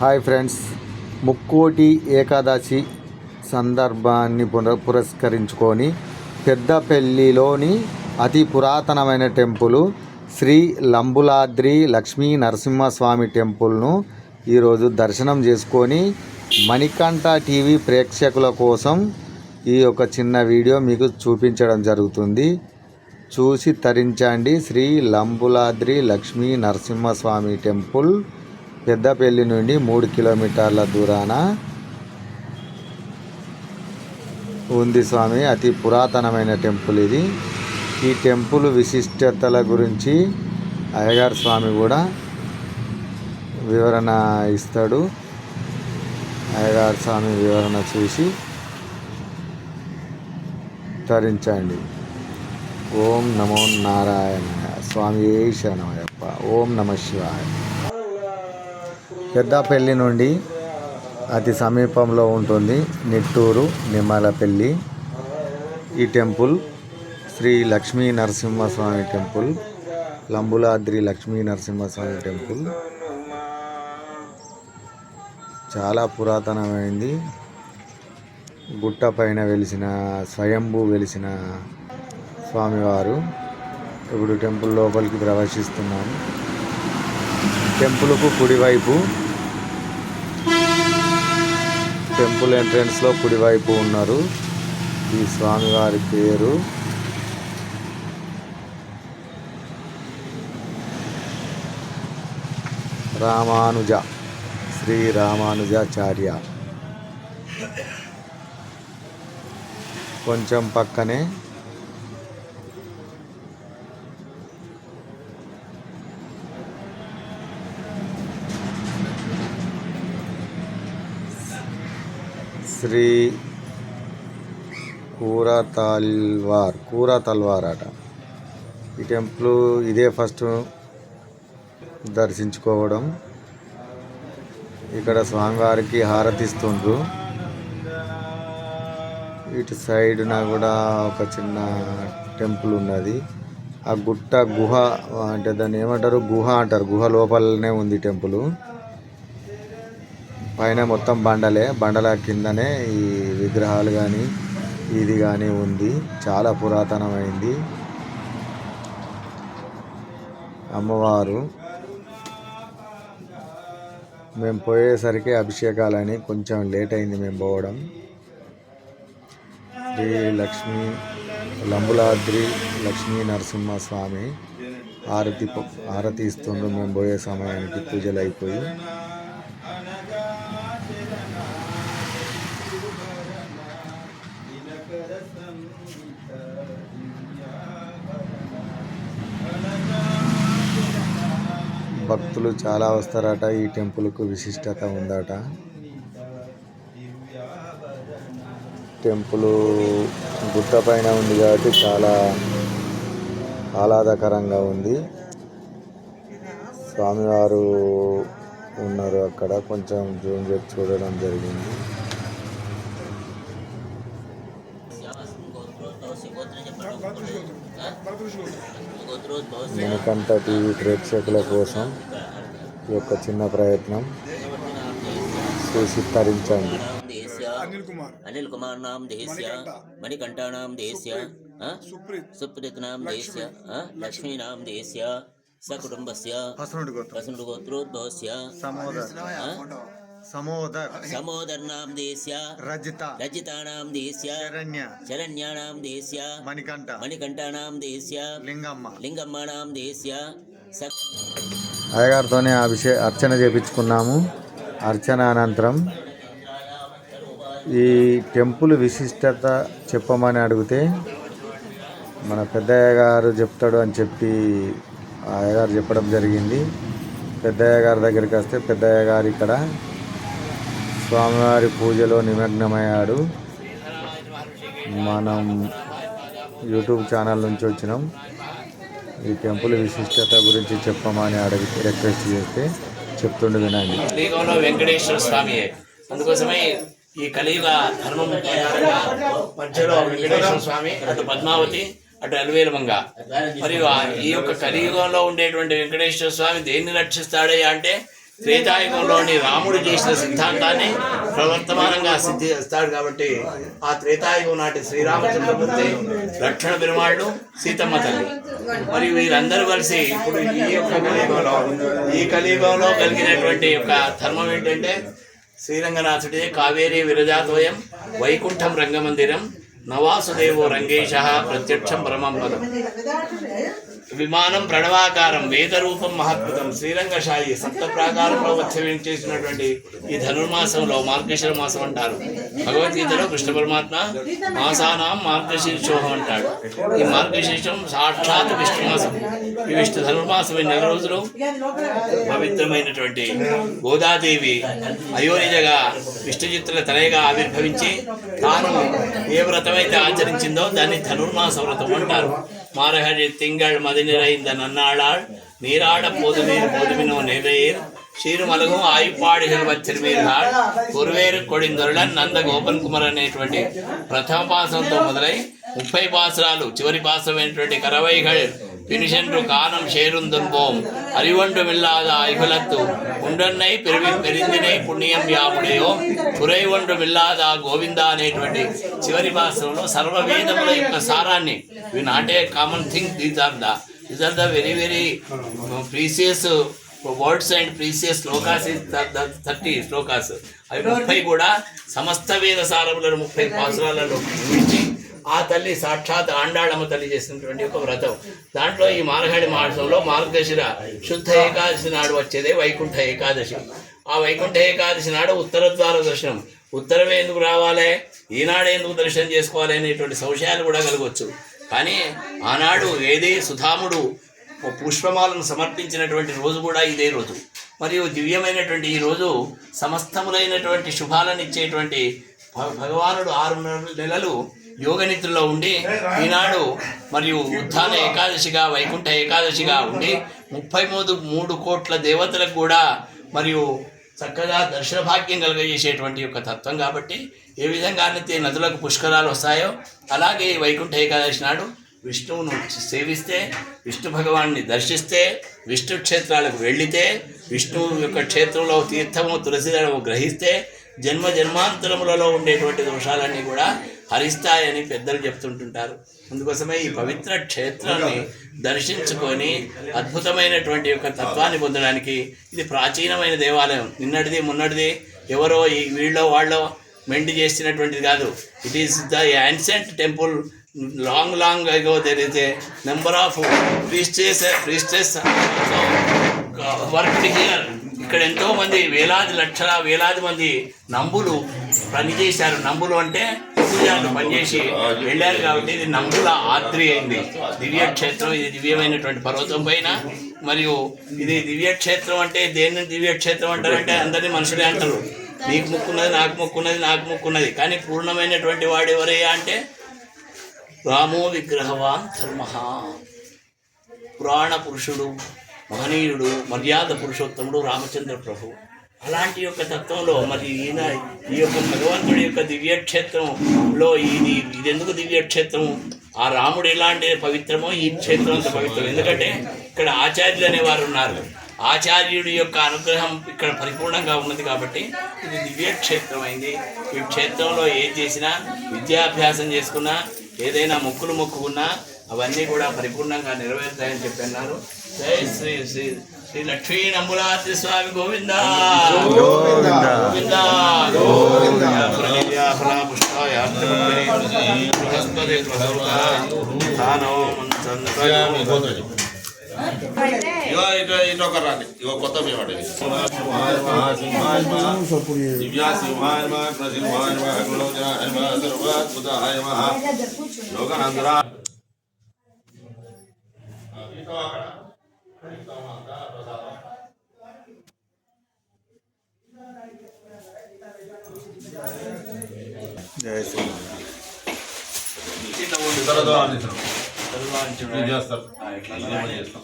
Hi friends. Mukkoti Ekadashi సందర్భాన్ని పున పురస్కరించుకొని పెద్దపల్లిలోని అతి పురాతనమైన టెంపుల్ శ్రీ లంబులాద్రి లక్ష్మీ నరసింహస్వామి టెంపుల్ను ఈరోజు దర్శనం చేసుకొని మణికంఠ టీవీ ప్రేక్షకుల కోసం ఈ యొక్క చిన్న వీడియో మీకు చూపించడం జరుగుతుంది. చూసి తరించండి. శ్రీ లంబులాద్రి లక్ష్మీ నరసింహస్వామి టెంపుల్ పెద్దపల్లి నుండి మూడు కిలోమీటర్ల దూరాన ఉంది స్వామి అతి పురాతనమైన టెంపుల్ ఇది. ఈ టెంపుల్ విశిష్టతల గురించి అయ్యగారు స్వామి కూడా వివరణ ఇస్తాడు. అయ్యగారు స్వామి వివరణ చూసి తరించండి. ఓం నమో నారాయణ స్వామి శరణమయ్యప్ప. ఓం నమ శివాయ. పెద్దపల్లి నుండి అతి సమీపంలో ఉంటుంది నిట్టూరు నిమ్మలపల్లి. ఈ temple Sri Lakshmi Narasimhaswamy temple Lambuladri Lakshmi Narasimhaswamy temple. చాలా పురాతనమైంది. గుట్ట పైన వెలిసిన స్వయంభూ వెలిసిన స్వామివారు ఇప్పుడు టెంపుల్ లోపలికి ప్రవేశిస్తున్నాము టెంపుల్కు కుడివైపు. టెంపుల్ ఎంట్రన్స్లో కుడివైపు ఉన్నారు. ఈ స్వామివారి పేరు. రామానుజ శ్రీ రామానుజాచార్య. కొంచెం పక్కనే శ్రీ కూర తల్వార్ కూర తల్వార్ అట ఈ టెంపుల్ ఇదే ఫస్ట్ దర్శించుకోవడం. ఇక్కడ స్వామివారికి హారతిస్తుండ్రు. ఇటు సైడ్న కూడా ఒక చిన్న టెంపుల్ ఉన్నది. ఆ గుట్ట గుహ అంటే దాన్ని ఏమంటారు? గుహ అంటారు. గుహ లోపలనే ఉంది టెంపుల్. పైన మొత్తం బండలే. బండల కిందనే ఈ విగ్రహాలు కానీ ఇది కానీ ఉంది. చాలా పురాతనమైంది. అమ్మవారు. మేము పోయేసరికి అభిషేకాలని కొంచెం లేట్ అయింది మేము పోవడం. శ్రీ లక్ష్మీ లంబులాద్రి లక్ష్మీ నరసింహస్వామి హారతి ఆరతి హారతి ఇస్తుండ్రు. మేము పోయే సమయానికి పూజలు అయిపోయి. భక్తులు చాలా వస్తారట ఈ టెంపుల్కు విశిష్టత ఉందట. టెంపుల్ గుట్ట పైన ఉంది కాబట్టి చాలా ఆహ్లాదకరంగా ఉంది. స్వామివారు ఉన్నారు అక్కడ కొంచెం జూమ్ చేసి చూడడం జరిగింది. మనకంత టీవీ ప్రేక్షకుల కోసం ఈ యొక్క చిన్న ప్రయత్నం చేసి తరించండి అనిల్ కుమార్. నామ్ దేశ్య మణికంఠ. నామ్ దేశ్య సుప్రీత్. నామ్ దేశ్య లక్ష్మీ. నామ్ దేశ్య సకుటుంబస్య పసునుడు గోత్రోద్భవస్య సమోదర్ సమోదర్ నాం దేశ్య రజిత రజితానాం దేశ్య శరణ్య శరణ్యానాం దేశ్య మణికంఠ మణికంఠానాం దేశ్య లింగమ్మ లింగమ్మనాం దేశ్య అయ్యగారితోనే అభిషే అర్చన చేపించుకున్నాము. అర్చన అనంతరం ఈ టెంపుల్ విశిష్టత చెప్పమని అడిగితే మన పెద్దయ్య గారు చెప్తాడు అని చెప్పి అయ్యగారు చెప్పడం జరిగింది. పెద్దయ్య గారి దగ్గరికి వస్తే పెద్దయ్య గారు ఇక్కడ స్వామివారి పూజలో నిమగ్నమయ్యాడు. మనం యూట్యూబ్ ఛానల్ నుంచి వచ్చినాం. ఈ టెంపుల్ విశిష్టత గురించి చెప్పమని అడిగి రిక్వెస్ట్ చేస్తే చెప్తుండు వినండి. కలియుగంలో వెంకటేశ్వర స్వామి అందుకోసమే ఈ కలియుగ ధర్మం మధ్యలో వెంకటేశ్వర స్వామి అటు పద్మావతి అటు అలవేలమంగ. మరియు ఈ యొక్క కలియుగంలో ఉండేటువంటి వెంకటేశ్వర స్వామి దేన్ని రక్షిస్తాడే అంటే త్రేతాయుగంలోని రాముడు చేసిన సిద్ధాంతాన్ని ప్రవర్తమానంగా సిద్ధిస్తాడు కాబట్టి ఆ త్రేతాయుగం నాటి శ్రీరామచంద్రమూర్తి రక్షణ పెరుమాళ్ళు సీతమ్మ తల్లి. మరియు వీరందరూ కలిసి ఇప్పుడు ఈ యొక్క కలియుగంలో ఈ కలియుగంలో కలిగినటువంటి యొక్క ధర్మం ఏంటంటే శ్రీరంగనాథుడే కావేరీ విరజాద్వయం వైకుంఠం రంగమందిరం నవాసుదేవో రంగేశ ప్రత్యక్షం పరమం పదం విమానం ప్రణవాకారం వేదరూపం మహత్కృతం శ్రీరంగశాయి సప్త ప్రాకారంలో ఉత్సవం చేసినటువంటి ఈ ధనుర్మాసంలో మార్గశిర మాసం అంటారు. భగవద్గీతలో కృష్ణ పరమాత్మ మాసానాం మార్గశీర్షోహం అంటాడు. ఈ మార్గశీర్షం సాక్షాత్ విష్ణు మాసం. ఈ విష్ణు ధనుర్మాసం నెల రోజులు? పవిత్రమైనటువంటి గోదాదేవి అయోనిజగా విష్ణుజిత్తుల తనయగా ఆవిర్భవించి తాను ఏ వ్రతమైతే ఆచరించిందో దాన్ని ధనుర్మాస వ్రతం అంటారు. மார்கழி திங்கள் மது நிறைந்த நன்னாளால் நீராட போதுமீர் போதுமினோ நிறையீர் சீருமலகும் ஆய்ப்பாடுகள் திருமீர்கள் குருவேறு కొడిందొరళన్ నంద గోపన్ కుమార్ பிரதம ప్రథమ முதலை முப்பை ముప్పై சிவரி చివరి పాసమైనటువంటి కరవైగల్ பினிஷென்று காணம் சேருந்துன்போம் அறிவொன்றும் இல்லாத ஐகுலத்து ఉండన్నై పెరిగి పెరిందినై పుణ్యం యాముడయో కురై ఒండ్రం ఇల్లాద గోవింద అనేటువంటి చివరి భాషలో సర్వవేదముల యొక్క సారాన్ని we not a common thing these are the these are the very very precious words and precious shlokas thirty shlokas అవి ముప్పై కూడా సమస్త వేద సారములను ముప్పై పాసురాలలో నిర్మించి ఆ తల్లి సాక్షాత్ ఆండాళమ్మ తల్లి చేసినటువంటి ఒక వ్రతం. దాంట్లో ఈ మారగాడి మాసంలో మార్గశిర శుద్ధ ఏకాదశి నాడు వచ్చేదే వైకుంఠ ఏకాదశి. ఆ వైకుంఠ ఏకాదశి నాడు ఉత్తర ద్వార దర్శనం. ఉత్తరమే ఎందుకు రావాలి? ఈనాడే ఎందుకు దర్శనం చేసుకోవాలి అనేటువంటి సంశయాలు కూడా కలగవచ్చు కానీ ఆనాడు ఏది సుధాముడు పుష్పమాలను సమర్పించినటువంటి రోజు కూడా ఇదే రోజు. మరియు దివ్యమైనటువంటి ఈ రోజు సమస్తములైనటువంటి శుభాలను ఇచ్చేటువంటి భగవానుడు ఆరు నెలలు యోగ నిద్రలో ఉండి ఈనాడు మరియు ఉత్థాన ఏకాదశిగా వైకుంఠ ఏకాదశిగా ఉండి ముప్పై మూడు మూడు కోట్ల దేవతలకు కూడా మరియు చక్కగా దర్శన భాగ్యం కలుగజేసేటువంటి యొక్క తత్వం కాబట్టి ఏ విధంగానైతే నదులకు పుష్కరాలు వస్తాయో అలాగే ఈ వైకుంఠ ఏకాదశి నాడు విష్ణువును సేవిస్తే విష్ణు భగవాన్ని దర్శిస్తే విష్ణు క్షేత్రాలకు వెళ్ళితే విష్ణువు యొక్క క్షేత్రంలో తీర్థము తులసిదళము గ్రహిస్తే జన్మ జన్మాంతరములలో ఉండేటువంటి దోషాలన్నీ కూడా హరిస్తాయని పెద్దలు చెప్తుంటుంటారు. అందుకోసమే ఈ పవిత్ర క్షేత్రాన్ని దర్శించుకొని అద్భుతమైనటువంటి యొక్క తత్వాన్ని పొందడానికి ఇది ప్రాచీనమైన దేవాలయం. నిన్నటిది మొన్నటిది ఎవరో ఈ వీళ్ళో వాళ్ళో మెండి చేసినటువంటిది కాదు. It is the ancient temple long long ago there is a number of priests priests work here ఇక్కడ ఎంతో మంది వేలాది లక్షల వేలాది మంది నంబులు పనిచేశారు. నంబులు అంటే పూజారులు పనిచేసి వెళ్ళారు కాబట్టి ఇది నంబుల ఆత్రి అయింది. దివ్యక్షేత్రం ఇది దివ్యమైనటువంటి పర్వతం పైన. మరియు ఇది దివ్యక్షేత్రం అంటే దేన్ని దివ్యక్షేత్రం అంటారంటే అందరినీ మనుషులే అంటారు. నీకు ముక్కున్నది నాకు ముక్కున్నది నాకు ముక్కున్నది. కానీ పూర్ణమైనటువంటి వాడు ఎవరయ్యా అంటే రామో విగ్రహవాన్ ధర్మ. పురాణ పురుషుడు. మహనీయుడు మర్యాద పురుషోత్తముడు రామచంద్ర ప్రభు. అలాంటి యొక్క తత్వంలో మరి ఈయన ఈ యొక్క భగవంతుడి యొక్క దివ్యక్షేత్రంలో ఇది ఇది ఎందుకు దివ్యక్షేత్రం? ఆ రాముడు ఎలాంటి పవిత్రమో ఈ క్షేత్రం అంత పవిత్రం. ఎందుకంటే ఇక్కడ ఆచార్యులు అనేవారు ఉన్నారు. ఆచార్యుడి యొక్క అనుగ్రహం ఇక్కడ పరిపూర్ణంగా ఉన్నది కాబట్టి ఇది దివ్యక్షేత్రం అయింది ఈ క్షేత్రంలో ఏం చేసినా విద్యాభ్యాసం చేసుకున్నా ఏదైనా మొక్కులు మొక్కుకున్నా అవన్నీ కూడా పరిపూర్ణంగా నెరవేరుతాయని చెప్పి అన్నారు జై శ్రీ శ్రీ శ్రీ లక్ష్మీ నంబులాద్రి స్వామి గోవింద గోవింద గోవింద ప్రణీయ ఫలాపుష్పాయ బృహస్పతి స్థానో ఇగో ఇక ఇంకొక రాండి ఇగో కొత్త మేము అడిగి దివ్యా సింహాయ నమ ప్రసింహాయ నమ అగ్లోజనాయ నమ సర్వాద్భుతాయ నమ యోగనందరా జయ శ్రీ సర్వాంచుడు చేస్తారు? చేస్తాం.